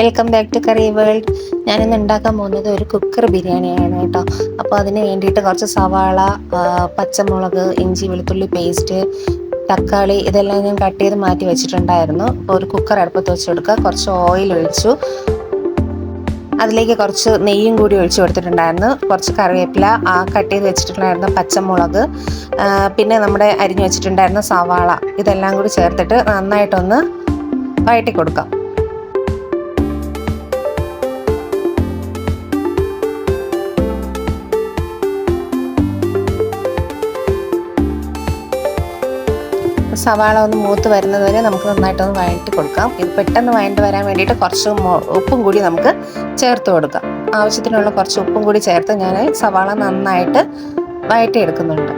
Welcome back to curry world ഞാനിന്ന് ഉണ്ടാക്കാൻ പോകുന്നത് ഒരു കുക്കർ ബിരിയാണിയാണ് കേട്ടോ. അപ്പോൾ അതിന് വേണ്ടിയിട്ട് കുറച്ച് സവാള പച്ചമുളക് ഇഞ്ചി വെളുത്തുള്ളി പേസ്റ്റ് തക്കാളി ഇതെല്ലാം ഞാൻ കട്ട് ചെയ്ത് മാറ്റി വെച്ചിട്ടുണ്ടായിരുന്നു. അപ്പോൾ ഒരു കുക്കർ അടുപ്പത്ത് വെച്ച് കൊടുക്കുക. കുറച്ച് ഓയിൽ ഒഴിച്ചു. അതിലേക്ക് കുറച്ച് നെയ്യും കൂടി ഒഴിച്ചു കൊടുത്തിട്ടുണ്ടായിരുന്നു. കുറച്ച് കറിവേപ്പില ആ കട്ട് ചെയ്ത് വെച്ചിട്ടുണ്ടായിരുന്ന പച്ചമുളക്. പിന്നെ നമ്മുടെ അരിഞ്ഞു വെച്ചിട്ടുണ്ടായിരുന്ന സവാള. ഇതെല്ലാം കൂടി ചേർത്തിട്ട് നന്നായിട്ടൊന്ന് വഴറ്റി കൊടുക്കാം. സവാള ഒന്ന് മൂത്ത് വരുന്നത് വരെ നമുക്ക് നന്നായിട്ടൊന്ന് വഴറ്റി കൊടുക്കാം. ഇത് പെട്ടെന്ന് വഴണ്ടി വരാൻ വേണ്ടിയിട്ട് കുറച്ച് ഉപ്പും കൂടി നമുക്ക് ചേർത്ത് കൊടുക്കാം. ആവശ്യത്തിനുള്ള കുറച്ച് ഉപ്പും കൂടി ചേർത്ത് ഞാൻ സവാള നന്നായിട്ട് വഴറ്റിയെടുക്കുന്നുണ്ട്.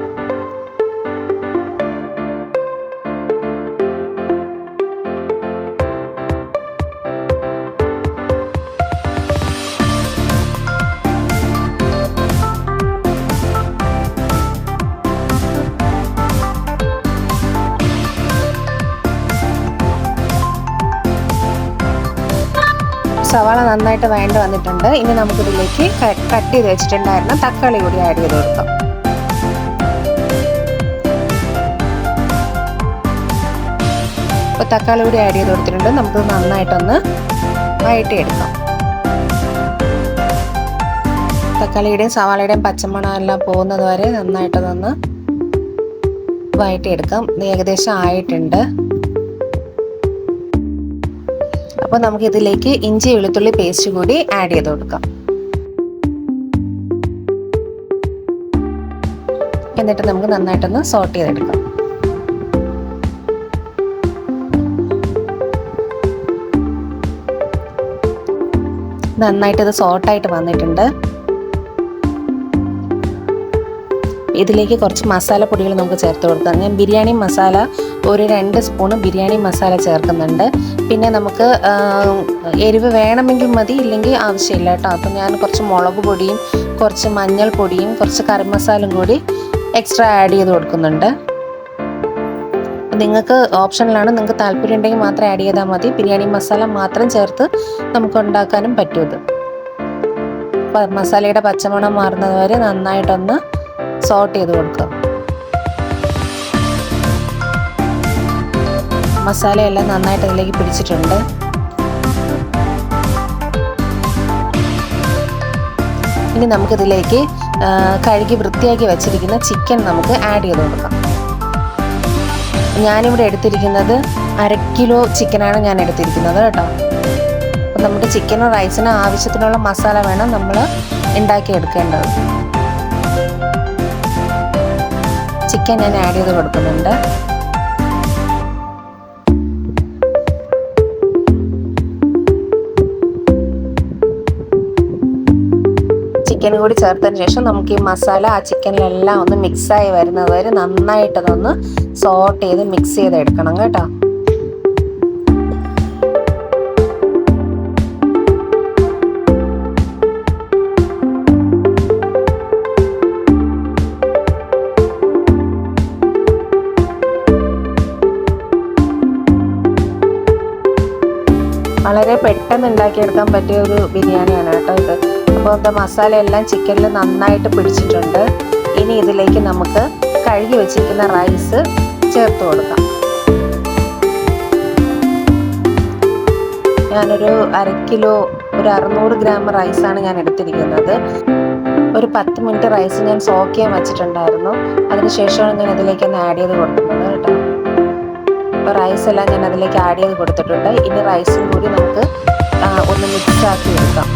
സവാള നന്നായിട്ട് വഴണ്ട് വന്നിട്ടുണ്ട്. ഇനി നമുക്കിതിലേക്ക് കട്ട് ചെയ്ത് വെച്ചിട്ടുണ്ടായിരുന്ന തക്കാളി കൂടി ആഡ് ചെയ്ത് കൊടുക്കാം. തക്കാളി കൂടി ആഡ് ചെയ്ത് കൊടുത്തിട്ടുണ്ട്. നമുക്ക് നന്നായിട്ടൊന്ന് വഴറ്റിയെടുക്കാം. തക്കാളിയുടെയും സവാളയുടെയും പച്ചമണം എല്ലാം പോകുന്നത് വരെ നന്നായിട്ടതൊന്ന് വഴറ്റിയെടുക്കാം. ഇത് ഏകദേശം ആയിട്ടുണ്ട്. അപ്പോൾ നമുക്ക് ഇതിലേക്ക് ഇഞ്ചി വെളുത്തുള്ളി പേസ്റ്റ് കൂടി ആഡ് ചെയ്ത് കൊടുക്കാം. എന്നിട്ട് നമുക്ക് നന്നായിട്ടൊന്ന് സോട്ട് ചെയ്തെടുക്കാം. നന്നായിട്ട് ഇത് സോട്ടായിട്ട് വന്നിട്ടുണ്ട്. ഇതിലേക്ക് കുറച്ച് മസാലപ്പൊടികൾ നമുക്ക് ചേർത്ത് കൊടുക്കാം. ഞാൻ ബിരിയാണി മസാല ഒരു രണ്ട് സ്പൂണ് ബിരിയാണി മസാല ചേർക്കുന്നുണ്ട്. പിന്നെ നമുക്ക് എരിവ് വേണമെങ്കിൽ മതി ഇല്ലെങ്കിൽ ആവശ്യമില്ല കേട്ടോ. അപ്പം ഞാൻ കുറച്ച് മുളക് പൊടിയും കുറച്ച് മഞ്ഞൾപ്പൊടിയും കുറച്ച് കറി മസാലയും കൂടി എക്സ്ട്രാ ആഡ് ചെയ്ത് കൊടുക്കുന്നുണ്ട്. നിങ്ങൾക്ക് ഓപ്ഷനിലാണ് നിങ്ങൾക്ക് താല്പര്യം ഉണ്ടെങ്കിൽ മാത്രം ആഡ് ചെയ്താൽ മതി. ബിരിയാണി മസാല മാത്രം ചേർത്ത് നമുക്ക് ഉണ്ടാക്കാനും പറ്റും ഇത്. മസാലയുടെ പച്ചമണം മാറുന്നത് വരെ നന്നായിട്ടൊന്ന് സോട്ട് ചെയ്ത് കൊടുക്കുക. മസാലയെല്ലാം നന്നായിട്ട് അതിലേക്ക് പിടിച്ചിട്ടുണ്ട്. ഇനി നമുക്കിതിലേക്ക് കഴുകി വൃത്തിയാക്കി വെച്ചിരിക്കുന്ന ചിക്കൻ നമുക്ക് ആഡ് ചെയ്ത് കൊടുക്കാം. ഞാനിവിടെ എടുത്തിരിക്കുന്നത് അര കിലോ ചിക്കനാണ് ഞാൻ എടുത്തിരിക്കുന്നത് കേട്ടോ. അപ്പം നമ്മുടെ ചിക്കനും റൈസിനും ആവശ്യത്തിനുള്ള മസാല വേണം നമ്മൾ ഉണ്ടാക്കിയെടുക്കേണ്ടത്. ചിക്കൻ ഞാൻ ആഡ് ചെയ്ത് കൊടുക്കുന്നുണ്ട്. ചിക്കൻ കൂടി ചേർത്തതിന് ശേഷം നമുക്ക് ഈ മസാല ആ ചിക്കനിലെല്ലാം ഒന്ന് മിക്സായി വരുന്നത് വരെ നന്നായിട്ടതൊന്ന് സോട്ട് ചെയ്ത് മിക്സ് ചെയ്ത് എടുക്കണം കേട്ടോ. വളരെ പെട്ടെന്ന് ഉണ്ടാക്കിയെടുക്കാൻ പറ്റിയ ഒരു ബിരിയാണിയാണ് കേട്ടോ ഇത്. അപ്പോൾ അത് മസാല എല്ലാം ചിക്കനിൽ നന്നായിട്ട് പിടിച്ചിട്ടുണ്ട്. ഇനി ഇതിലേക്ക് നമുക്ക് കഴുകി വെച്ചിരിക്കുന്ന റൈസ് ചേർത്ത് കൊടുക്കാം. ഞാനൊരു അര കിലോ ഒരു അറുന്നൂറ് ഗ്രാം റൈസാണ് ഞാൻ എടുത്തിരിക്കുന്നത്. ഒരു പത്ത് മിനിറ്റ് റൈസ് ഞാൻ സോക്ക് ചെയ്യാൻ വെച്ചിട്ടുണ്ടായിരുന്നു. അതിനുശേഷമാണ് ഞാൻ ഇതിലേക്ക് ഒന്ന് ആഡ് ചെയ്ത് കൊടുക്കുന്നത് കേട്ടോ. റൈസ് എല്ലാം ഞാൻ അതിലേക്ക് ആഡ് ചെയ്ത് കൊടുത്തിട്ടുണ്ട്. ഇനി റൈസും കൂടി നമുക്ക് ഒന്ന് മിക്സ് ആക്കി എടുക്കാം.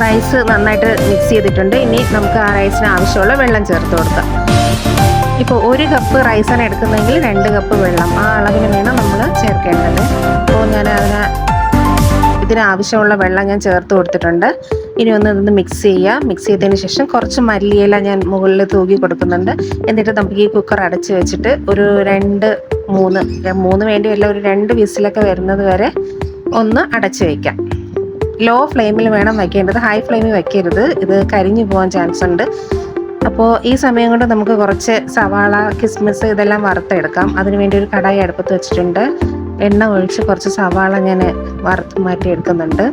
റൈസ് നന്നായിട്ട് മിക്സ് ചെയ്തിട്ടുണ്ട്. ഇനി നമുക്ക് ആ റൈസിന് ആവശ്യമുള്ള വെള്ളം ചേർത്ത് കൊടുക്കാം. ഇപ്പോൾ ഒരു കപ്പ് റൈസാണ് എടുക്കുന്നതെങ്കിൽ രണ്ട് കപ്പ് വെള്ളം ആ അളവിന് വേണം നമ്മൾ ചേർക്കേണ്ടത്. അപ്പോൾ ഞാൻ അതിന് ഇതിനാവശ്യമുള്ള വെള്ളം ഞാൻ ചേർത്ത് കൊടുത്തിട്ടുണ്ട്. ഇനി ഒന്ന് ഇതൊന്ന് മിക്സ് ചെയ്യുക മിക്സ് ചെയ്തതിന് ശേഷം കുറച്ച് മല്ലിയില ഞാൻ മുകളിൽ തൂക്കി കൊടുക്കുന്നുണ്ട്. എന്നിട്ട് നമുക്ക് ഈ കുക്കർ അടച്ച് വെച്ചിട്ട് ഒരു രണ്ട് മൂന്ന് മൂന്ന് വേണ്ടി വല്ല ഒരു രണ്ട് വിസിലൊക്കെ വരുന്നത് വരെ ഒന്ന് അടച്ച് വയ്ക്കാം ലോ ഫ്ലെയിമിൽ വേണം വയ്ക്കേണ്ടത്. ഹൈ ഫ്ലെയിമിൽ വയ്ക്കരുത്. ഇത് കരിഞ്ഞു പോകാൻ ചാൻസ് ഉണ്ട്. അപ്പോൾ ഈ സമയം കൊണ്ട് നമുക്ക് കുറച്ച് സവാള കിസ്മിസ് ഇതെല്ലാം വറുത്തെടുക്കാം. അതിനുവേണ്ടി ഒരു കടായി അടുപ്പത്ത് വെച്ചിട്ടുണ്ട്. എണ്ണ ഒഴിച്ച് കുറച്ച് സവാള ഞാൻ വറുത്ത് മാറ്റി എടുക്കുന്നുണ്ട്